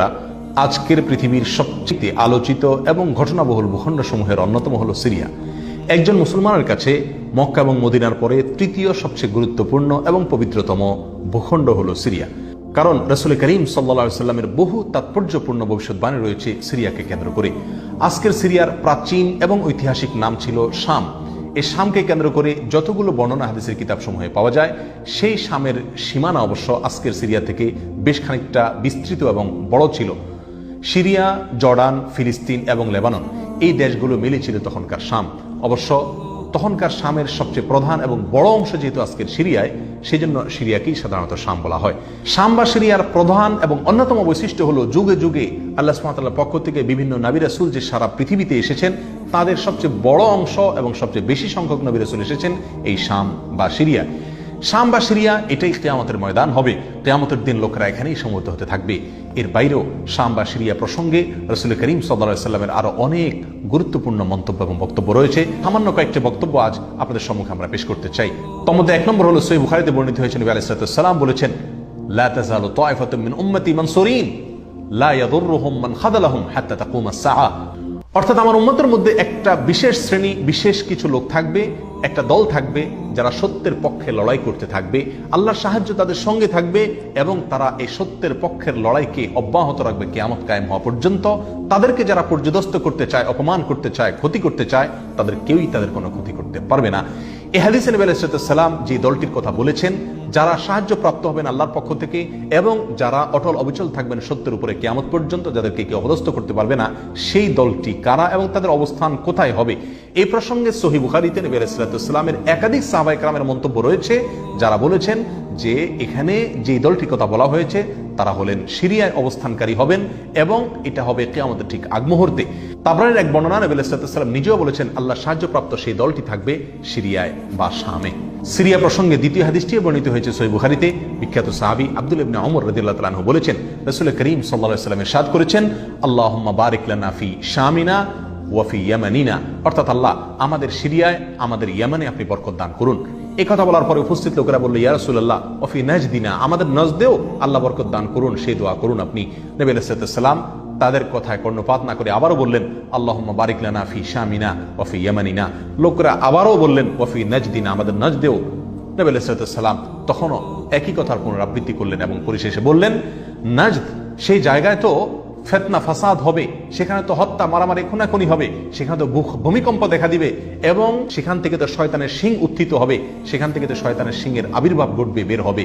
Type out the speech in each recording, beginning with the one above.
শ্রোতারা আজকের পৃথিবীর সবচেয়ে আলোচিত এবং ঘটনাবহুল ভূখণ্ডসমূহের অন্যতম হল সিরিয়া। একজন মুসলমানের কাছে মক্কা এবং মদিনার পরে তৃতীয় সবচেয়ে গুরুত্বপূর্ণ এবং পবিত্রতম ভূখণ্ড হল সিরিয়া। কারণ রসুল করিম সাল্লা সাল্লামের বহু তাৎপর্যপূর্ণ ভবিষ্যৎবাণী রয়েছে সিরিয়াকে কেন্দ্র করে। আজকের সিরিয়ার প্রাচীন এবং ঐতিহাসিক নাম ছিল শাম। এই শামকে কেন্দ্র করে যতগুলো বর্ণনা হাদিসের কিতাবসমূহে পাওয়া যায়, সেই শামের সীমানা অবশ্য আজকের সিরিয়া থেকে বেশ খানিকটা বিস্তৃত এবং বড় ছিল। সিরিয়া, জর্ডান, ফিলিস্তিন এবং লেবানন এই দেশগুলো মিলে ছিল তখনকার শাম। অবশ্য তখনকার শামের সবচেয়ে প্রধান এবং বড় অংশ যেহেতু আজকের সিরিয়ায় সেই জন্য সিরিয়াকেই সাধারণত শাম বলা হয়। শাম বা সিরিয়ার প্রধান এবং অন্যতম বৈশিষ্ট্য হলো যুগে যুগে আল্লাহ সুমাতাল্লাহ পক্ষ থেকে বিভিন্ন নাবিরাসুল যে সারা পৃথিবীতে এসেছেন তাদের সবচেয়ে বড় অংশ এবং সবচেয়ে বেশি সংখ্যক নবী রাসুল এসেছেন এই শাম বা সিরিয়া। শাম বা সিরিয়া, এটাই কেয়ামতের ময়দান হবে। কেয়ামতের দিন লোকেরা এখানেই সমবেত হতে থাকবে। এর বাইরেও শাম বা সিরিয়া প্রসঙ্গে রসুল করিম সাল্লা সাল্লামের আরও অনেক গুরুত্বপূর্ণ মন্তব্য এবং বক্তব্য রয়েছে। সামান্য কয়েকটি বক্তব্য আজ আপনাদের সম্মুখে আমরা পেশ করতে চাই। তমধ্যে এক নম্বর হলো সই বুখারিতে বর্ণিত হয়েছে, নবী আলাইসালাম বলেছেন, লা তাজালু মিন উম্মতি মানসুরিন, লা ইয়াদুররুহুম মান খাদালাহুম হাত্তা তাকুম আস-সাআ অর্থাৎ আমার উন্মতের মধ্যে একটা বিশেষ শ্রেণি, বিশেষ কিছু লোক থাকবে, একটা দল থাকবে, যারা সত্যের পক্ষে লড়াই করতে থাকবে, আল্লাহর সাহায্য তাদের সঙ্গে থাকবে এবং তারা এই সত্যের পক্ষের লড়াইকে অব্যাহত রাখবে কেয়ামত কায়েম হওয়া পর্যন্ত। তাদেরকে যারা পর্যদস্ত করতে চায়, অপমান করতে চায়, ক্ষতি করতে চায়, তাদের কেউই তাদের কোনো ক্ষতি করতে পারবে না। এ হাদিস নবী যে দলটির কথা বলেছেন, যারা সাহায্য প্রাপ্ত হবেন আল্লাহর পক্ষ থেকে এবং যারা অটল অবিচল থাকবেন সত্যের উপরে কেয়ামত পর্যন্ত, যাদেরকে কেউ অপদস্থ করতে পারবে না, সেই দলটি কারা এবং তাদের অবস্থান কোথায় হবে? এই প্রসঙ্গে সহি বুখারিতে নবী আলাইসালামের একাধিক সাহাবাই কালামের মন্তব্য রয়েছে, যারা বলেছেন যে এখানে যে দলটির কথা বলা হয়েছে, তারা হলেন সিরিয়ায় অবস্থানকারী হবেন এবং এটা হবে কেয়ামতের ঠিক আগ মুহূর্তে তাবরানের এক বর্ণনা নবী আলাইসালাম নিজেও বলেছেন, আল্লাহ সাহায্যপ্রাপ্ত সেই দলটি থাকবে সিরিয়ায় বা শামে। সিরিয়া প্রসঙ্গে দ্বিতীয় হাদিসটি বর্ণিত হয়েছে সই বুখারিতে। বিখ্যাত সাহাবি আব্দুল ইবনে ওমর রাদিয়াল্লাহু তাআলা বলেছেন, রাসূল করিম আলাইহি ওয়াসাল্লাম ইরশাদ করেছেন, আল্লাহুম্মা বারিক লানা ফি শামিনা ওয়াফি ইয়ামানিনা। অর্থাৎ আল্লাহ, আমাদের সিরিয়ায়, আমাদের ইয়ামানে আপনি বরকত দান করুন। এই কথা বলার পরে উপস্থিত লোকেরা বলল, ইয়া রাসূলুল্লাহ ওফি নাজদিনা, আমাদের নজদেও আল্লাহ বরকত দান করুন, সেই দোয়া করুন আপনি। নবী আলাইহিস সালাম তাদের কথায় কর্ণপাত না করে আবারও বললেন আল্লাহ বারিক লানা ফি শামিনা ওফি ইয়ামানিনা। লোকরা আবারও বললেন ওফি নাজদিনা, আমাদের নজদেও। নবী আলাইসালাম তখনও একই কথার পুনরাবৃত্তি করলেন এবং পরিশেষে বললেন, নাজদ, সেই জায়গায় তো ফেতনা, ফাসাদ হবে, সেখানে তো হত্যা, মারামারি, খুনাখুনি হবে, সেখানে তো ভূমিকম্প দেখা দিবে এবং সেখান থেকে তো শয়তানের সিং উত্থিত হবে, সেখান থেকে তো শয়তানের সিংয়ের আবির্ভাব ঘটবে, বের হবে।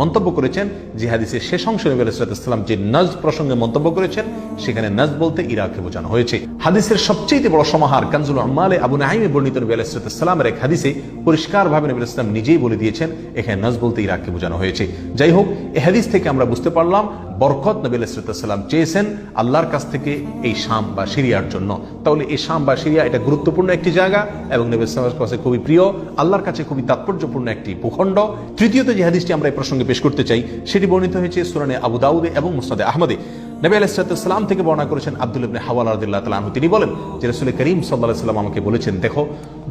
মন্তব্য করেছেন যে হাদিসের শেষ অংশ নবী আলাইসালাম যে নজ প্রসঙ্গে মন্তব্য করেছেন, সেখানে নজ বলতে ইরাককে বোঝানো হয়েছে। হাদিসের সবচেয়ে বড় সমাহার কানজুল আম্মালে আবু নাহিমে বর্ণিত নবী আলাইসালামের এক হাদিসে পরিষ্কারভাবে নবী ইসলাম নিজেই বলে দিয়েছেন, এখানে নজ বলতে ইরাককে বোঝানো হয়েছে। যাই হোক, এ হাদিস থেকে আমরা বুঝতে পারলাম বরকত নবী আলাইসালাম চেয়েছেন আল্লাহর কাছ থেকে এই শাম বা সিরিয়ার জন্য। তাহলে এই শাম বা সিরিয়া এটা গুরুত্বপূর্ণ একটি জায়গা এবং নবী ইসলামের কাছে খুবই প্রিয়, আল্লাহর কাছে খুবই তাৎপর্যপূর্ণ একটি ভূখণ্ড। তৃতীয়ত যে হাদিসটি আমরা এই প্রসঙ্গে পেশ করতে চাই, সেটি বর্ণিত হয়েছে সুরানে আবু দাউদে এবং মুসনাদে আহমদে। নবী আলাইসালাম থেকে বর্ণনা করেছেন আব্দুল ইবনে হাওয়াল রাদিল্লাহ তালাহু তিনি বলেন, যে রসুল করিম সাল্লাহ সাল্লাম আমাকে বলেছেন, দেখো,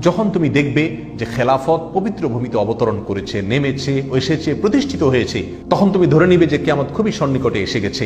যখন তুমি দেখবে যে খেলাফত পবিত্র ভূমিতে অবতরণ করেছে, নেমেছে, এসেছে, প্রতিষ্ঠিত হয়েছে, তখন তুমি ধরে নিবে যে কেমন খুবই সন্নিকটে এসে গেছে।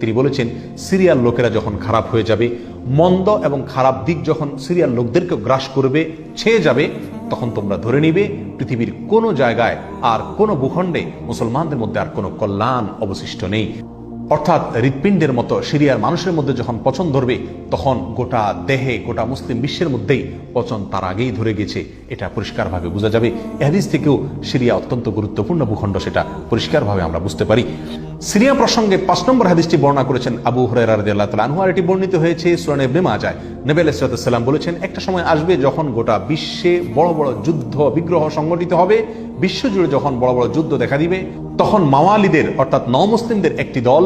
তিনি বলেছেন, সিরিয়ার লোকেরা যখন খারাপ হয়ে যাবে, মন্দ এবং খারাপ দিক যখন সিরিয়ার লোকদেরকে গ্রাস করবে, ছেয়ে যাবে, তখন তোমরা ধরে নিবে, পৃথিবীর কোনো জায়গায় আর কোনো ভূখণ্ডে মুসলমানদের মধ্যে আর কোনো কল্যাণ অবশিষ্ট নেই। অর্থাৎ হৃৎপিণ্ডের মতো সিরিয়ার মানুষের মধ্যে যখন পচন ধরবে, তখন গোটা দেহে, গোটা মুসলিম বিশ্বের মধ্যেই পচন তার আগেই ধরে গেছে। এটা পরিষ্কারভাবে বোঝা যাবে। এহাদিস থেকেও সিরিয়া অত্যন্ত গুরুত্বপূর্ণ ভূখণ্ড, সেটা পরিষ্কারভাবে আমরা বুঝতে পারি। সিরিয়া প্রসঙ্গে পাঁচ নম্বর হাদিসটি বর্ণনা করেছেন আবু হরাই রাদিয়াল্লাহু তাআলা আনহু, আর এটি বর্ণিত হয়েছে সূরা ইবনে মাজাহ নবী আলাইহিস সালাম বলেছেন, একটা সময় আসবে যখন গোটা বিশ্বে বড় বড় যুদ্ধ, বিগ্রহ সংগঠিত হবে। বিশ্বজুড়ে যখন বড় বড় যুদ্ধ দেখা দিবে তখন মাওয়ালিদের, অর্থাৎ নমুসলিমদের একটি দল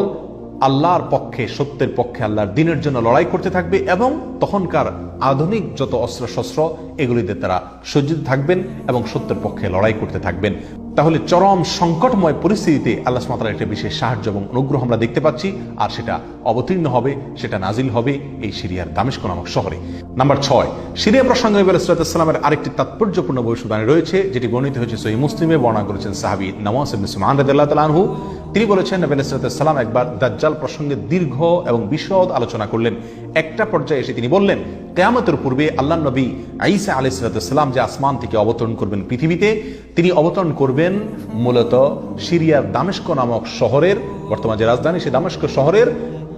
আল্লাহর পক্ষে, সত্যের পক্ষে, আল্লাহর দিনের জন্য লড়াই করতে থাকবে এবং তখনকার আধুনিক যত অস্ত্র শস্ত্র এগুলিতে তারা সজ্জিত থাকবেন এবং সত্যের পক্ষে লড়াই করতে থাকবেন। তাহলে চরম সংকটময় পরিস্থিতিতে আল্লাহ সুমাতার একটা বিশেষ সাহায্য এবং অনুগ্রহ আমরা দেখতে পাচ্ছি, আর সেটা অবতীর্ণ হবে, সেটা নাজিল হবে এই সিরিয়ার দামেস্ক নামক শহরে। নাম্বার ছয়, সিরিয়া প্রসঙ্গে নবী আলাইসালামের আরেকটি তাৎপর্যপূর্ণ ভবিষ্যবাণী রয়েছে, যেটি বর্ণিত হয়েছে সহি মুসলিমে, বর্ণনা করেছেন সাহাবি নওয়াজ ইবনে সুমান রাদিয়াল্লাহু তিনি বলেছেন, নবী আলাইসালাম একবার দাজ্জাল প্রসঙ্গে দীর্ঘ এবং বিশদ আলোচনা করলেন। একটা পর্যায়ে এসে তিনি বললেন, কেয়ামতের পূর্বে আল্লাহ নবী আইসা আলি সালাম যে আসমান থেকে অবতরণ করবেন পৃথিবীতে, তিনি অবতরণ করবেন মূলত সিরিয়ার দামেস্ক নামক শহরের, বর্তমান যে রাজধানী সে দামেস্ক শহরের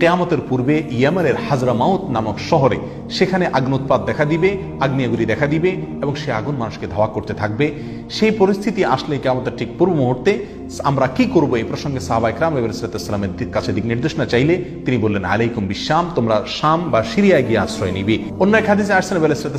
কেয়ামতের পূর্বে ইয়ামানের হাজরা মাউত নামক শহরে সেখানে আগ্নোৎপাত দেখা দিবে আগ্নেয়গুলি দেখা দিবে এবং সে আগুন মানুষকে ধাওয়া করতে থাকবে। সেই পরিস্থিতি আসলে কেয়ামতের ঠিক পূর্ব মুহূর্তে আমরা কি করব এই প্রসঙ্গে সাহাবাই ক্রাম ইসলামের কাছে দিক নির্দেশনা চাইলে তিনি বললেন, আলাইকুম বিশ্বাম তোমরা শাম বা সিরিয়ায় গিয়ে আশ্রয় নিবি। অন্য এক হাদিসে আরসেন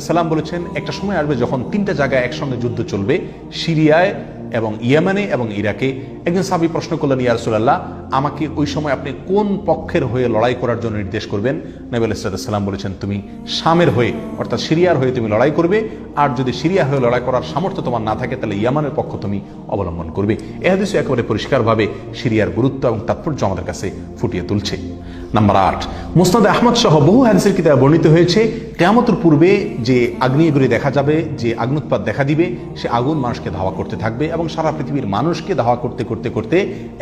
সালাম বলেছেন, একটা সময় আসবে যখন তিনটা জায়গায় একসঙ্গে যুদ্ধ চলবে, সিরিয়ায় এবং ইয়ামানে এবং ইরাকে। একজন সাবি প্রশ্ন করলেন ইয়ারসুল্লাহ আমাকে ওই সময় আপনি কোন পক্ষের হয়ে লড়াই করার জন্য নির্দেশ করবেন? নবী আলাইসাল্লাম বলেছেন, তুমি শামের হয়ে, অর্থাৎ সিরিয়ার হয়ে তুমি লড়াই করবে, আর যদি সিরিয়া হয়ে লড়াই করার সামর্থ্য তোমার না থাকে, তাহলে ইয়ামানের পক্ষ তুমি অবলম্বন করবে। এ হাদিস একেবারে পরিষ্কারভাবে সিরিয়ার গুরুত্ব এবং তাৎপর্য আমাদের কাছে ফুটিয়ে তুলছে। নাম্বার আট মুস্তাদ আহমদ সহ বহু হাদিসের কিতাবে বর্ণিত হয়েছে, কেয়ামতের পূর্বে যে আগ্নেয়গুলি দেখা যাবে, যে আগ্নুৎপাত দেখা দিবে, সে আগুন মানুষকে ধাওয়া করতে থাকবে এবং সারা পৃথিবীর মানুষকে ধাওয়া করতে করতে করতে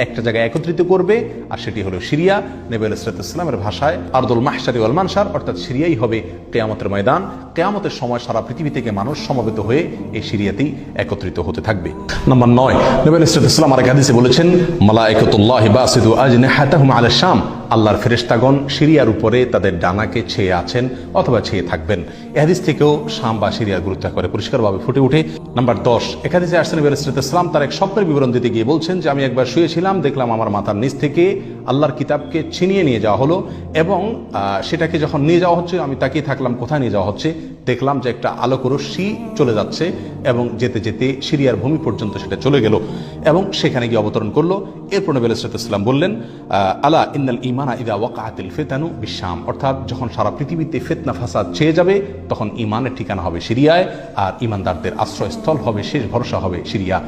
একটা জায়গায় একত্রিত করবে, আর সেটি হলো সিরিয়া। নেবে ইসলামের ভাষায় আর্দুল মাহসারি ওয়ালমানসার অর্থাৎ সিরিয়াই হবে কেয়ামতের ময়দান। কেয়ামতের সময় সারা পৃথিবী থেকে মানুষ সমবেত হয়ে এই সিরিয়াতেই একত্রিত হতে থাকবে। নম্বর নয়, নবী ইসলাম আর হাদিসে বলেছেন মালাইকাতুল্লাহ বাসিদু আজনিহাতাহুম আলা শাম। আল্লাহর ফেরেস্তাগণ সিরিয়ার উপরে তাদের ডানাকে ছেয়ে আছেন অথবা ছেয়ে থাকবেন। এহাদিস থেকেও শাম বা সিরিয়ার গুরুত্ব করে পরিষ্কারভাবে ফুটে উঠে। নাম্বার দশ একাদিসে আসেন ইসলাম তার এক স্বপ্নের বিবরণ দিতে গিয়ে বলছেন যে, আমি একবার শুয়েছিলাম, দেখলাম আমার মাথার নিচ থেকে আল্লাহর কিতাবকে ছিনিয়ে নিয়ে যাওয়া হলো এবং সেটাকে যখন নিয়ে যাওয়া হচ্ছে, আমি তাকিয়ে থাকলাম কোথায় নিয়ে যাওয়া হচ্ছে? দেখলাম যে একটা আলোক রশ্মি চলে যাচ্ছে এবং যেতে যেতে সিরিয়ার ভূমি পর্যন্ত সেটা চলে গেল এবং সেখানে গিয়ে অবতরণ করল। এরপর নবী আলাইসালাম বললেন আলা ইন্নাল ইমানা ইদা ওয়াকাতিল ফেতানু বিশ্বাম অর্থাৎ যখন সারা পৃথিবীতে ফেতনা ফাসাদ চেয়ে যাবে, তখন ইমানের ঠিকানা হবে সিরিয়ায় আর ইমানদারদের আশ্রয়স্থল হবে, শেষ ভরসা হবে সিরিয়া।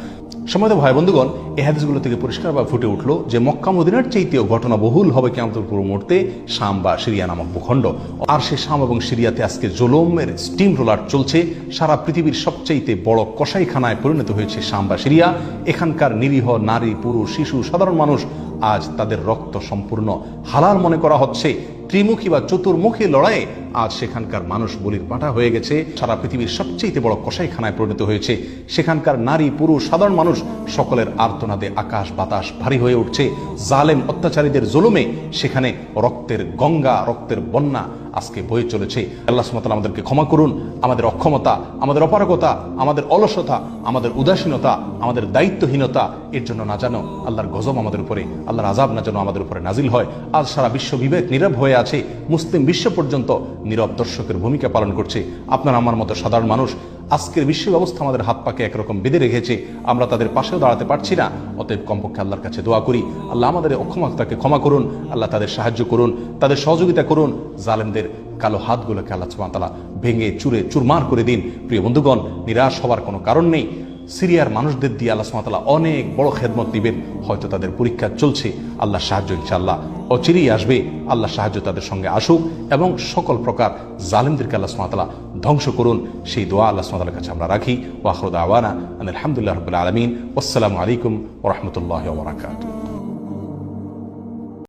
সময় ভাই বন্ধুগণ, এই হাদিসগুলো থেকে পরিষ্কারভাবে ফুটে উঠল যে মক্কা মদিনার চাইতেও ঘটনা বহুল হবে কেমন পুরো মুহূর্তে শাম বা সিরিয়া নামক ভূখণ্ড। আর সে শাম এবং সিরিয়াতে আজকে জোলমের স্টিম রোলার চলছে। সারা পৃথিবীর সবচাইতে বড় কষাইখানায় পরিণত হয়েছে শাম বা সিরিয়া। এখানকার নিরীহ নারী, পুরুষ, শিশু, সাধারণ মানুষ আজ তাদের রক্ত সম্পূর্ণ হালাল মনে করা হচ্ছে। ত্রিমুখী বা চতুর্মুখী লড়াইয়ে আজ সেখানকার মানুষ বলির পাঠা হয়ে গেছে। সারা পৃথিবীর সবচেয়ে বড় কষাইখানায় পরিণত হয়েছে। সেখানকার নারী, পুরুষ, সাধারণ মানুষ সকলের আর্তনাদে আকাশ বাতাস ভারী হয়ে উঠছে। জালেম অত্যাচারীদের জুলুমে সেখানে রক্তের গঙ্গা, রক্তের বন্যা আজকে বয়ে চলেছে। আল্লাহ সুমতাল আমাদেরকে ক্ষমা করুন, আমাদের অক্ষমতা, আমাদের অপারগতা, আমাদের অলসতা, আমাদের উদাসীনতা, আমাদের দায়িত্বহীনতা, এর জন্য না জানো আল্লাহর গজব আমাদের উপরে, আল্লাহর আজাব না যেন আমাদের উপরে নাজিল হয়। আজ সারা বিশ্ব বিবেক নীরব হয়ে আছে, মুসলিম বিশ্ব পর্যন্ত নীরব দর্শকের ভূমিকা পালন করছে। আপনার আমার মতো সাধারণ মানুষ আজকের বিশ্ব ব্যবস্থা আমাদের হাত পাকে একরকম বেঁধে রেখেছে। আমরা তাদের পাশেও দাঁড়াতে পারছি না। অতএব কমপক্ষে আল্লাহর কাছে দোয়া করি। আল্লাহ আমাদের অক্ষমতাকে ক্ষমা করুন। আল্লাহ তাদের সাহায্য করুন। তাদের সহযোগিতা করুন। জালেমদের কালো হাতগুলোকে আল্লাহ তালা ভেঙে চুরে চুরমার করে দিন। প্রিয় বন্ধুগণ, নিরাশ হওয়ার কোনো কারণ নেই। সিরিয়ার মানুষদের দিয়ে আল্লাহ সুমাতালা অনেক বড় খেদমত দিবেন। হয়তো তাদের পরীক্ষা চলছে। আল্লাহ সাহায্য ইনশাল্লাহ অচিরেই আসবে। আল্লাহ সাহায্য তাদের সঙ্গে আসুক এবং সকল প্রকার জালিমদেরকে আল্লাহ সুমাতালা ধ্বংস করুন। সেই দোয়া আল্লাহ সুমাতার কাছে আমরা রাখি। ওয়াহরুদ আওয়ানা আলহামদুলিল্লাহ রবুল্লা আলমিন। আসসালামু আলাইকুম ওরহমতুল্লাহ ওবরাকাতু